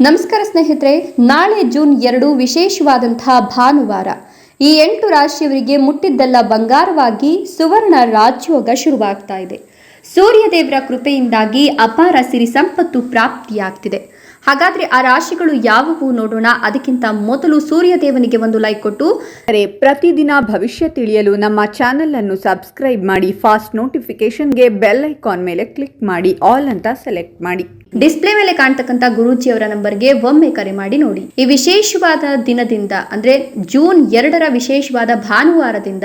ನಮಸ್ಕಾರ ಸ್ನೇಹಿತರೆ, ನಾಳೆ ಜೂನ್ ಎರಡು ವಿಶೇಷವಾದಂತಹ ಭಾನುವಾರ. ಈ ಎಂಟು ರಾಶಿಯವರಿಗೆ ಮುಟ್ಟಿದ್ದೆಲ್ಲ ಬಂಗಾರವಾಗಿ ಸುವರ್ಣ ರಾಜ್ಯೋಗ ಶುರುವಾಗ್ತಾ ಇದೆ. ಸೂರ್ಯದೇವರ ಕೃಪೆಯಿಂದಾಗಿ ಅಪಾರ ಸಿರಿ ಸಂಪತ್ತು ಪ್ರಾಪ್ತಿಯಾಗ್ತಿದೆ. ಹಾಗಾದ್ರೆ ಆ ರಾಶಿಗಳು ಯಾವುವು ನೋಡೋಣ. ಅದಕ್ಕಿಂತ ಮೊದಲು ಸೂರ್ಯದೇವನಿಗೆ ಒಂದು ಲೈಕ್ ಕೊಟ್ಟು ಅರೆ ಪ್ರತಿದಿನ ಭವಿಷ್ಯ ತಿಳಿಯಲು ನಮ್ಮ ಚಾನೆಲ್ ಅನ್ನು ಸಬ್ಸ್ಕ್ರೈಬ್ ಮಾಡಿ ಫಾಸ್ಟ್ ನೋಟಿಫಿಕೇಶನ್ಗೆ ಬೆಲ್ ಐಕಾನ್ ಮೇಲೆ ಕ್ಲಿಕ್ ಮಾಡಿ ಆಲ್ ಅಂತ ಸೆಲೆಕ್ಟ್ ಮಾಡಿ. ಡಿಸ್ಪ್ಲೇ ಮೇಲೆ ಕಾಣ್ತಕ್ಕಂಥ ಗುರೂಜಿಯವರ ನಂಬರ್ಗೆ ಒಮ್ಮೆ ಕರೆ ಮಾಡಿ ನೋಡಿ. ಈ ವಿಶೇಷವಾದ ದಿನದಿಂದ ಅಂದ್ರೆ ಜೂನ್ ಎರಡರ ವಿಶೇಷವಾದ ಭಾನುವಾರದಿಂದ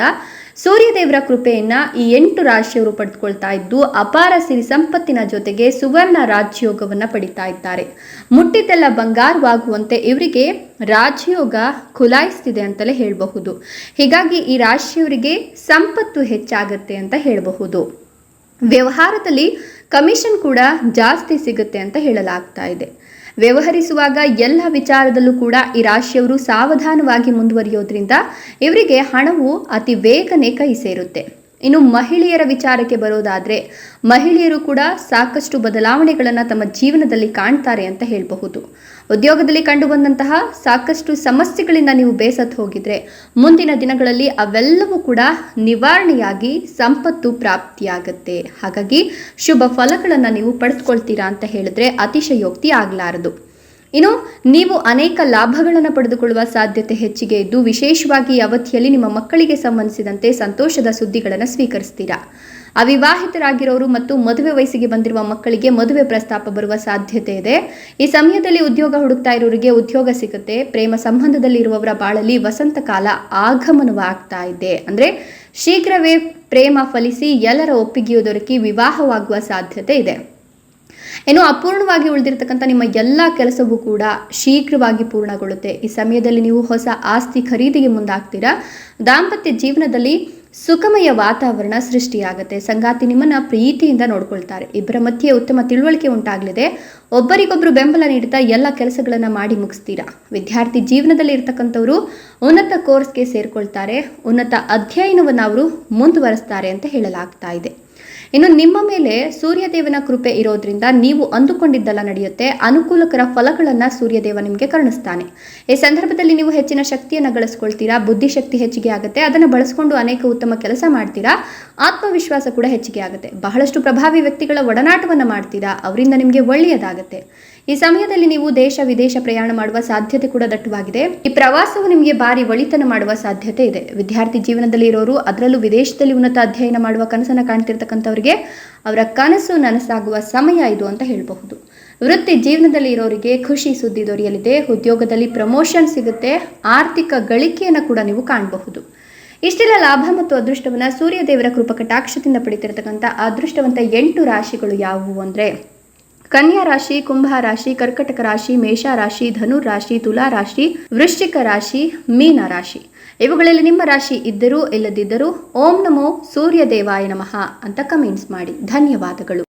ಸೂರ್ಯದೇವರ ಕೃಪೆಯನ್ನ ಈ ಎಂಟು ರಾಶಿಯವರು ಪಡೆದುಕೊಳ್ತಾ ಇದ್ದು, ಅಪಾರ ಸಿರಿ ಸಂಪತ್ತಿನ ಜೊತೆಗೆ ಸುವರ್ಣ ರಾಜ್ಯೋಗವನ್ನ ಪಡಿತಾ ಇದ್ದಾರೆ. ಮುಟ್ಟಿದ್ದೆಲ್ಲ ಬಂಗಾರವಾಗುವಂತೆ ಇವರಿಗೆ ರಾಜಯೋಗ ಖುಲಾಯಿಸ್ತಿದೆ ಅಂತಲೇ ಹೇಳಬಹುದು. ಹೀಗಾಗಿ ಈ ರಾಶಿಯವರಿಗೆ ಸಂಪತ್ತು ಹೆಚ್ಚಾಗತ್ತೆ ಅಂತ ಹೇಳಬಹುದು. ವ್ಯವಹಾರದಲ್ಲಿ ಕಮಿಷನ್ ಕೂಡ ಜಾಸ್ತಿ ಸಿಗುತ್ತೆ ಅಂತ ಹೇಳಲಾಗ್ತಾ ಇದೆ. ವ್ಯವಹರಿಸುವಾಗ ಎಲ್ಲ ವಿಚಾರದಲ್ಲೂ ಕೂಡ ಈ ರಾಶಿಯವರು ಸಾವಧಾನವಾಗಿ ಮುಂದುವರಿಯೋದ್ರಿಂದ ಇವರಿಗೆ ಹಣವು ಅತಿ ಬೇಗನೆ ಕೈ ಸೇರುತ್ತೆ. ಇನ್ನು ಮಹಿಳೆಯರ ವಿಚಾರಕ್ಕೆ ಬರೋದಾದ್ರೆ, ಮಹಿಳೆಯರು ಕೂಡ ಸಾಕಷ್ಟು ಬದಲಾವಣೆಗಳನ್ನು ತಮ್ಮ ಜೀವನದಲ್ಲಿ ಕಾಣ್ತಾರೆ ಅಂತ ಹೇಳಬಹುದು. ಉದ್ಯೋಗದಲ್ಲಿ ಕಂಡುಬಂದಂತಹ ಸಾಕಷ್ಟು ಸಮಸ್ಯೆಗಳಿಂದ ನೀವು ಬೇಸತ್ತು ಹೋಗಿದ್ರೆ, ಮುಂದಿನ ದಿನಗಳಲ್ಲಿ ಅವೆಲ್ಲವೂ ಕೂಡ ನಿವಾರಣೆಯಾಗಿ ಸಂಪತ್ತು ಪ್ರಾಪ್ತಿಯಾಗತ್ತೆ. ಹಾಗಾಗಿ ಶುಭ ಫಲಗಳನ್ನು ನೀವು ಪಡೆದುಕೊಳ್ತೀರಾ ಅಂತ ಹೇಳಿದ್ರೆ ಅತಿಶಯೋಕ್ತಿ ಆಗಲಾರದು. ಇನ್ನು ನೀವು ಅನೇಕ ಲಾಭಗಳನ್ನು ಪಡೆದುಕೊಳ್ಳುವ ಸಾಧ್ಯತೆ ಹೆಚ್ಚಿಗೆ ಇದ್ದು, ವಿಶೇಷವಾಗಿ ಅವಧಿಯಲ್ಲಿ ನಿಮ್ಮ ಮಕ್ಕಳಿಗೆ ಸಂಬಂಧಿಸಿದಂತೆ ಸಂತೋಷದ ಸುದ್ದಿಗಳನ್ನು ಸ್ವೀಕರಿಸ್ತೀರಾ? ಅವಿವಾಹಿತರಾಗಿರೋರು ಮತ್ತು ಮದುವೆ ವಯಸ್ಸಿಗೆ ಬಂದಿರುವ ಮಕ್ಕಳಿಗೆ ಮದುವೆ ಪ್ರಸ್ತಾಪ ಬರುವ ಸಾಧ್ಯತೆ ಇದೆ. ಈ ಸಮಯದಲ್ಲಿ ಉದ್ಯೋಗ ಹುಡುಕ್ತಾ ಇರೋರಿಗೆ ಉದ್ಯೋಗ ಸಿಗುತ್ತೆ. ಪ್ರೇಮ ಸಂಬಂಧದಲ್ಲಿ ಇರುವವರ ಬಾಳಲ್ಲಿ ವಸಂತ ಕಾಲ ಆಗಮನವಾಗ್ತಾ ಇದೆ. ಅಂದ್ರೆ ಶೀಘ್ರವೇ ಪ್ರೇಮ ಫಲಿಸಿ ಎಲ್ಲರ ಒಪ್ಪಿಗೆಯು ದೊರಕಿ ವಿವಾಹವಾಗುವ ಸಾಧ್ಯತೆ ಇದೆ. ಇನ್ನು ಅಪೂರ್ಣವಾಗಿ ಉಳಿದಿರತಕ್ಕಂಥ ನಿಮ್ಮ ಎಲ್ಲ ಕೆಲಸವೂ ಕೂಡ ಶೀಘ್ರವಾಗಿ ಪೂರ್ಣಗೊಳ್ಳುತ್ತೆ. ಈ ಸಮಯದಲ್ಲಿ ನೀವು ಹೊಸ ಆಸ್ತಿ ಖರೀದಿಗೆ ಮುಂದಾಗ್ತೀರಾ? ದಾಂಪತ್ಯ ಜೀವನದಲ್ಲಿ ಸುಖಮಯ ವಾತಾವರಣ ಸೃಷ್ಟಿಯಾಗುತ್ತೆ. ಸಂಗಾತಿ ನಿಮ್ಮನ್ನ ಪ್ರೀತಿಯಿಂದ ನೋಡ್ಕೊಳ್ತಾರೆ. ಇಬ್ಬರ ಮಧ್ಯೆ ಉತ್ತಮ ತಿಳುವಳಿಕೆ ಉಂಟಾಗಲಿದೆ. ಒಬ್ಬರಿಗೊಬ್ಬರು ಬೆಂಬಲ ನೀಡುತ್ತಾ ಎಲ್ಲ ಕೆಲಸಗಳನ್ನು ಮಾಡಿ ಮುಗಿಸ್ತೀರಾ? ವಿದ್ಯಾರ್ಥಿ ಜೀವನದಲ್ಲಿ ಇರ್ತಕ್ಕಂಥವ್ರು ಉನ್ನತ ಕೋರ್ಸ್ಗೆ ಸೇರ್ಕೊಳ್ತಾರೆ. ಉನ್ನತ ಅಧ್ಯಯನವನ್ನು ಅವರು ಮುಂದುವರಿಸ್ತಾರೆ ಅಂತ ಹೇಳಲಾಗ್ತಾ ಇದೆ. ಇನ್ನು ನಿಮ್ಮ ಮೇಲೆ ಸೂರ್ಯದೇವನ ಕೃಪೆ ಇರೋದ್ರಿಂದ ನೀವು ಅಂದುಕೊಂಡಿದ್ದೆಲ್ಲ ನಡೆಯುತ್ತೆ. ಅನುಕೂಲಕರ ಫಲಗಳನ್ನು ಸೂರ್ಯದೇವ ನಿಮಗೆ ಕರುಣಿಸ್ತಾನೆ. ಈ ಸಂದರ್ಭದಲ್ಲಿ ನೀವು ಹೆಚ್ಚಿನ ಶಕ್ತಿಯನ್ನು ಗಳಿಸ್ಕೊಳ್ತೀರಾ? ಬುದ್ಧಿಶಕ್ತಿ ಹೆಚ್ಚಿಗೆ ಆಗುತ್ತೆ. ಅದನ್ನು ಬಳಸ್ಕೊಂಡು ಅನೇಕ ಉತ್ತಮ ಕೆಲಸ ಮಾಡ್ತೀರಾ? ಆತ್ಮವಿಶ್ವಾಸ ಕೂಡ ಹೆಚ್ಚಿಗೆ ಆಗುತ್ತೆ. ಬಹಳಷ್ಟು ಪ್ರಭಾವಿ ವ್ಯಕ್ತಿಗಳ ಒಡನಾಟವನ್ನು ಮಾಡ್ತೀರಾ? ಅವರಿಂದ ನಿಮಗೆ ಒಳ್ಳೆಯದಾಗುತ್ತೆ. ಈ ಸಮಯದಲ್ಲಿ ನೀವು ದೇಶ ವಿದೇಶ ಪ್ರಯಾಣ ಮಾಡುವ ಸಾಧ್ಯತೆ ಕೂಡ ದಟ್ಟವಾಗಿದೆ. ಈ ಪ್ರವಾಸವು ನಿಮಗೆ ಭಾರಿ ಒಳಿತನ ಮಾಡುವ ಸಾಧ್ಯತೆ ಇದೆ. ವಿದ್ಯಾರ್ಥಿ ಜೀವನದಲ್ಲಿ ಇರೋರು ಅದರಲ್ಲೂ ವಿದೇಶದಲ್ಲಿ ಉನ್ನತ ಅಧ್ಯಯನ ಮಾಡುವ ಕನಸನ್ನು ಕಾಣ್ತಿರ್ತಕ್ಕಂಥವ್ರಿಗೆ ಅವರ ಕನಸು ನನಸಾಗುವ ಸಮಯ ಇದು ಅಂತ ಹೇಳಬಹುದು. ವೃತ್ತಿ ಜೀವನದಲ್ಲಿ ಇರೋರಿಗೆ ಖುಷಿ ಸುದ್ದಿ ದೊರೆಯಲಿದೆ. ಉದ್ಯೋಗದಲ್ಲಿ ಪ್ರಮೋಷನ್ ಸಿಗುತ್ತೆ. ಆರ್ಥಿಕ ಗಳಿಕೆಯನ್ನು ಕೂಡ ನೀವು ಕಾಣಬಹುದು. ಇಷ್ಟೆಲ್ಲ ಲಾಭ ಮತ್ತು ಅದೃಷ್ಟವನ್ನ ಸೂರ್ಯದೇವರ ಕೃಪಕಟಾಕ್ಷದಿಂದ ಪಡಿತಿರತಕ್ಕಂಥ ಅದೃಷ್ಟವಂತ ಎಂಟು ರಾಶಿಗಳು ಯಾವುವು ಅಂದ್ರೆ ಕನ್ಯಾ ರಾಶಿ, ಕುಂಭ ರಾಶಿ, ಕರ್ಕಟಕ ರಾಶಿ, ಮೇಷ ರಾಶಿ ಧನು ರಾಶಿ, ತುಲಾ ರಾಶಿ, ವೃಶ್ಚಿಕ ರಾಶಿ, ಮೀನ ರಾಶಿ. ಇವುಗಳಲ್ಲಿ ನಿಮ್ಮ ರಾಶಿ ಇದ್ದರೂ ಇಲ್ಲದಿದ್ದರೂ ಓಂ ನಮೋ ಸೂರ್ಯ ದೇವಾಯ ನಮಃ ಅಂತ ಕಮೆಂಟ್ಸ್ ಮಾಡಿ. ಧನ್ಯವಾದಗಳು.